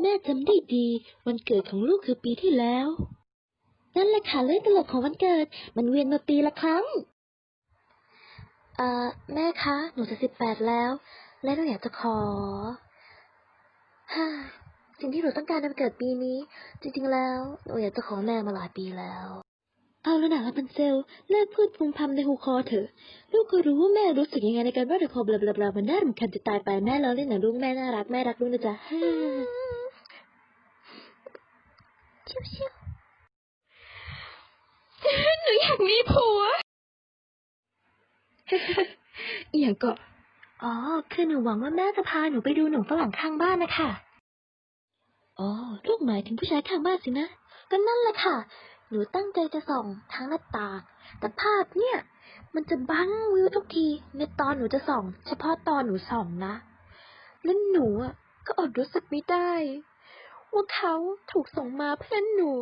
แม่จำได้ดี วันเกิดของลูกคือปีที่แล้ว นั่นแหละค่ะเรื่องตลกของวันเกิด มันเวียนมาปีละครั้ง เอ่อ แม่คะ หนูจะสิบแปดแล้ว และหนูอยากจะขอฮ่าสิ่งที่หนูต้องการในวันเกิดปีนี้ จริงๆแล้วหนูอยากจะขอแม่มาหลายปีแล้ว เอาแล้วนะพันเซลเลิกพูดพุงพำในหูคอเถอะ ลูกก็รู้ว่าแม่รู้สึกยังไงในการว่าในคอบลาบลาบลามันน่ารำคาญจะตายไปแม่เราเล่นหนังลูกแม่น่ารักแม่รักลูกนะจ๊ะฮ่า ชิวชิวหนูอยากมีผัวอหย่างก็ อ๋อ คือหนูหวังว่าแม่จะพาหนูไปดูหนุ่มฝรั่งข้างบ้านนะคะ อ๋อ ลูกหมายถึงผู้ชายข้างบ้านสินะ ก็นั่นแหละค่ะ หนูตั้งใจจะส่องทางหน้าต่าง แต่ภาพเนี่ย มันจะบังวิวทุกที ในตอนหนูจะส่อง เฉพาะตอนหนูส่องนะ แล้วหนูอะ ก็อดรู้สึกไม่ได้ ว่าเขาถูกส่งมาเพื่อนหนู